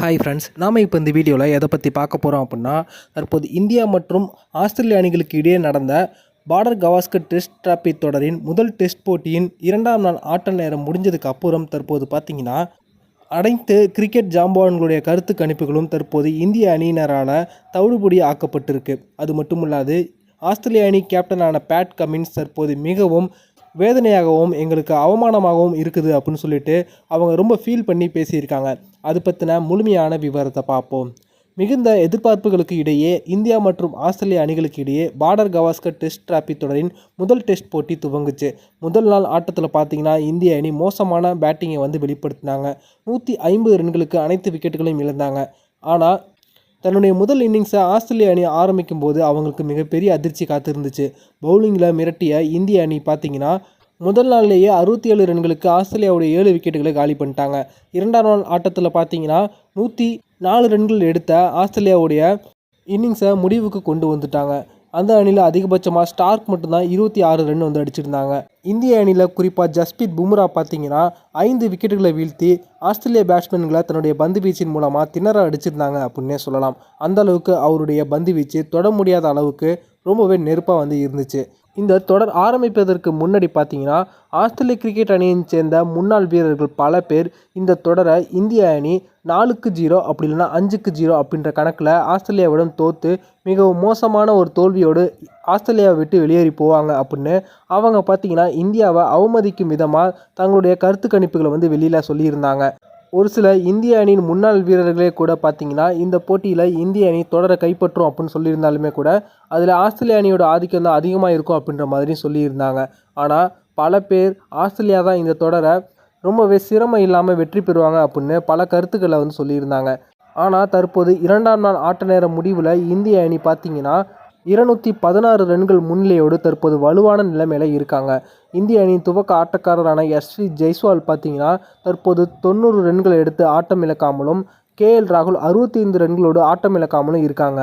Hi friends நாம் இப்போ இந்த வீடியோவில் எதை பற்றி பார்க்க போகிறோம் அப்படின்னா தற்போது இந்தியா மற்றும் ஆஸ்திரேலிய அணிகளுக்கு இடையே நடந்த பார்டர் கவாஸ்கர் டெஸ்ட் டிராபி தொடரின் முதல் டெஸ்ட் போட்டியின் இரண்டாம் நாள் ஆட்ட நேரம் முடிஞ்சதுக்கு அப்புறம் தற்போது பார்த்தீங்கன்னா அனைத்து கிரிக்கெட் ஜாம்பவான்களுடைய கருத்து கணிப்புகளும் தற்போது இந்திய அணியினரால் தவிடுபடி ஆக்கப்பட்டிருக்கு. அது மட்டும் இல்லாது ஆஸ்திரேலிய அணி கேப்டனான பேட் கமின்ஸ் தற்போது மிகவும் வேதனையாகவும் எங்களுக்கு அவமானமாகவும் இருக்குது அப்படின்னு சொல்லிட்டு அவங்க ரொம்ப ஃபீல் பண்ணி பேசியிருக்காங்க. அது பற்றின முழுமையான விவரத்தை பார்ப்போம். மிகுந்த எதிர்பார்ப்புகளுக்கு இடையே இந்தியா மற்றும் ஆஸ்திரேலிய அணிகளுக்கு இடையே பார்டர் கவாஸ்கர் டெஸ்ட் டிராபி தொடரின் முதல் டெஸ்ட் போட்டி துவங்குச்சு. முதல் நாள் ஆட்டத்தில் பார்த்தீங்கன்னா இந்திய அணி மோசமான பேட்டிங்கை வந்து வெளிப்படுத்தினாங்க. நூற்றி ஐம்பது ரன்களுக்கு அனைத்து விக்கெட்டுகளையும் இழந்தாங்க. ஆனால் தன்னுடைய முதல் இன்னிங்ஸை ஆஸ்திரேலிய அணி ஆரம்பிக்கும் போது அவங்களுக்கு மிகப்பெரிய அதிர்ச்சி காத்திருந்துச்சு. பவுலிங்கில் மிரட்டிய இந்திய அணி பார்த்தீங்கன்னா முதல் நாள்லேயே அறுபத்தி ஏழு ரன்களுக்கு ஆஸ்திரேலியாவுடைய ஏழு விக்கெட்டுகளை காலி பண்ணிட்டாங்க. இரண்டாம் நாள் ஆட்டத்தில் பார்த்தீங்கன்னா நூற்றி நாலு ரன்கள் எடுத்த ஆஸ்திரேலியாவுடைய இன்னிங்ஸை முடிவுக்கு கொண்டு வந்துட்டாங்க. அந்த அணியில் அதிகபட்சமாக ஸ்டார்க் மட்டும்தான் இருபத்தி ஆறு ரன் வந்து அடிச்சிருந்தாங்க. இந்திய அணியில் குறிப்பாக ஜஸ்பித் பும்ரா பார்த்தீங்கன்னா ஐந்து விக்கெட்டுகளை வீழ்த்தி ஆஸ்திரேலிய பேட்ஸ்மேன்களை தன்னுடைய பந்து வீச்சின் மூலமாக திணற அடிச்சிருந்தாங்க அப்படின்னே சொல்லலாம். அந்த அளவுக்கு அவருடைய பந்து வீச்சு தொட முடியாத அளவுக்கு ரொம்பவே நெருப்பாக வந்து இருந்துச்சு. இந்த தொடர் ஆரம்பிப்பதற்கு முன்னாடி பார்த்தீங்கன்னா ஆஸ்திரேலிய கிரிக்கெட் அணியைச் சேர்ந்த முன்னாள் வீரர்கள் பல பேர் இந்த தொடரை இந்திய அணி நாலுக்கு ஜீரோ அப்படி இல்லைன்னா அஞ்சுக்கு ஜீரோ அப்படின்ற கணக்கில் ஆஸ்திரேலியாவிடம் தோற்று மிகவும் மோசமான ஒரு தோல்வியோடு ஆஸ்திரேலியாவை விட்டு வெளியேறி போவாங்க அப்படின்னு அவங்க பார்த்தீங்கன்னா இந்தியாவை அவமதிக்கும் விதமாக தங்களுடைய கருத்து கணிப்புகளை வந்து வெளியில் சொல்லியிருந்தாங்க. ஒரு சில இந்திய அணியின் முன்னாள் வீரர்களே கூட பார்த்தீங்கன்னா இந்த போட்டியில் இந்திய அணி தொடரை கைப்பற்றும் அப்படின்னு சொல்லியிருந்தாலுமே கூட அதில் ஆஸ்திரேலிய அணியோட ஆதிக்கம் தான் அதிகமாக இருக்கும் அப்படின்ற மாதிரி சொல்லியிருந்தாங்க. ஆனால் பல பேர் ஆஸ்திரேலியா தான் இந்த தொடரை ரொம்பவே சிரமம் இல்லாமல் வெற்றி பெறுவாங்க அப்படின்னு பல கருத்துக்களை வந்து சொல்லியிருந்தாங்க. ஆனால் தற்போது இரண்டாம் நாள் ஆட்ட நேர முடிவில் இந்திய அணி பார்த்தீங்கன்னா இருநூற்றி பதினாறு ரன்கள் முன்னிலையோடு தற்போது வலுவான நிலைமையில இருக்காங்க. இந்திய அணியின் துவக்க ஆட்டக்காரரான எஸ்வி ஜெய்ஸ்வால் பார்த்தீங்கன்னா தற்போது தொண்ணூறு ரன்கள் எடுத்து ஆட்டம் இழக்காமலும் கே எல் ராகுல் அறுபத்தி ஐந்து ரன்களோடு ஆட்டம் இழக்காமலும் இருக்காங்க.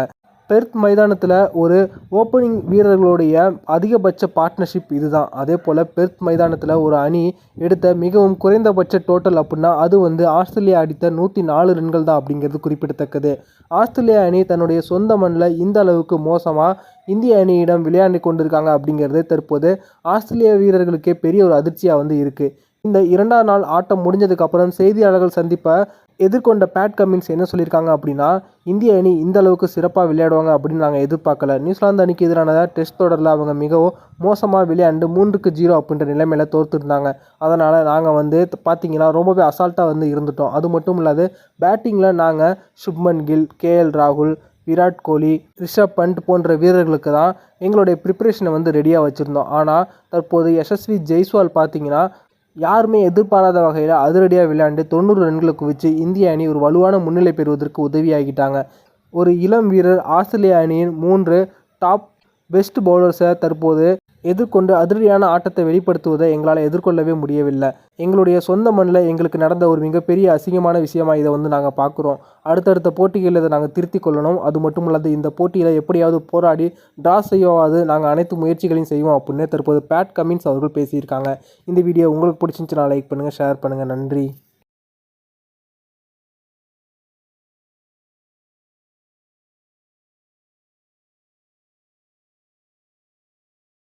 பெர்த் மைதானத்தில் ஒரு ஓப்பனிங் வீரர்களுடைய அதிகபட்ச பார்ட்னர்ஷிப் இதுதான். அதே போல் பெர்த் மைதானத்தில் ஒரு அணி எடுத்த மிகவும் குறைந்தபட்ச டோட்டல் அப்படின்னா அது வந்து ஆஸ்திரேலியா அடித்த நூற்றி நாலு ரன்கள் தான் அப்படிங்கிறது குறிப்பிடத்தக்கது. ஆஸ்திரேலியா அணி தன்னுடைய சொந்த மண்ணில் இந்த அளவுக்கு மோசமாக இந்திய அணியிடம் விளையாண்டு கொண்டிருக்காங்க அப்படிங்கிறது தற்போது ஆஸ்திரேலிய வீரர்களுக்கே பெரிய ஒரு அதிர்ச்சியாக வந்து இருக்குது இந்த இரண்டாம் நாள் ஆட்டம் முடிஞ்சதுக்கப்புறம் செய்தியாளர்கள் சந்திப்பை எதிர்கொண்ட பேட் கமின்ஸ் என்ன சொல்லியிருக்காங்க அப்படின்னா இந்திய அணி இந்த அளவுக்கு சிறப்பாக விளையாடுவாங்க அப்படின்னு நாங்கள் எதிர்பார்க்கல. நியூசிலாந்து அணிக்கு எதிரான டெஸ்ட் தொடரில் அவங்க மிகவும் மோசமாக விளையாண்டு மூன்றுக்கு ஜீரோ அப்படின்ற நிலைமையில் தோர்த்துருந்தாங்க அதனால் நாங்கள் வந்து பார்த்தீங்கன்னா ரொம்பவே அசால்ட்டாக வந்து இருந்துட்டோம். அது மட்டும் இல்லாது பேட்டிங்கில் நாங்கள் சுப்மன் கில் கேஎல் ராகுல் விராட் கோலி ரிஷப் பண்ட் போன்ற வீரர்களுக்கு தான் எங்களுடைய ப்ரிப்பரேஷனை வந்து ரெடியாக வச்சுருந்தோம். ஆனால் தற்போது யசஸ்வி ஜெய்ஸ்வால் பார்த்தீங்கன்னா யாருமே எதிர்பாராத வகையில் அதிரடியாக விளையாண்டு தொண்ணூறு ரன்களை குவித்து இந்திய அணி ஒரு வலுவான முன்னிலை பெறுவதற்கு உதவியாகிட்டாங்க. ஒரு இளம் வீரர் ஆஸ்திரேலிய அணியின் மூன்று டாப் பெஸ்ட் பவுலர்ஸை தற்போது எதிர்கொண்டு அதிரடியான ஆட்டத்தை வெளிப்படுத்துவதை எங்களால் எதிர்கொள்ளவே முடியவில்லை. எங்களுடைய சொந்த மண்ணில் எங்களுக்கு நடந்த ஒரு மிகப்பெரிய அசிங்கமான விஷயமாக இதை வந்து நாங்கள் பார்க்குறோம். அடுத்தடுத்த போட்டிகளில் இதை நாங்கள் திருத்திக் கொள்ளணும். அது மட்டும் இல்லாது இந்த போட்டியில் எப்படியாவது போராடி ட்ரா செய்யவாது நாங்கள் அனைத்து முயற்சிகளையும் செய்வோம் அப்படின்னு தற்போது பேட் கமின்ஸ் அவர்கள் பேசியிருக்காங்க. இந்த வீடியோ உங்களுக்கு பிடிச்சிருந்துச்சுன்னா லைக் பண்ணுங்கள் ஷேர் பண்ணுங்கள் நன்றி.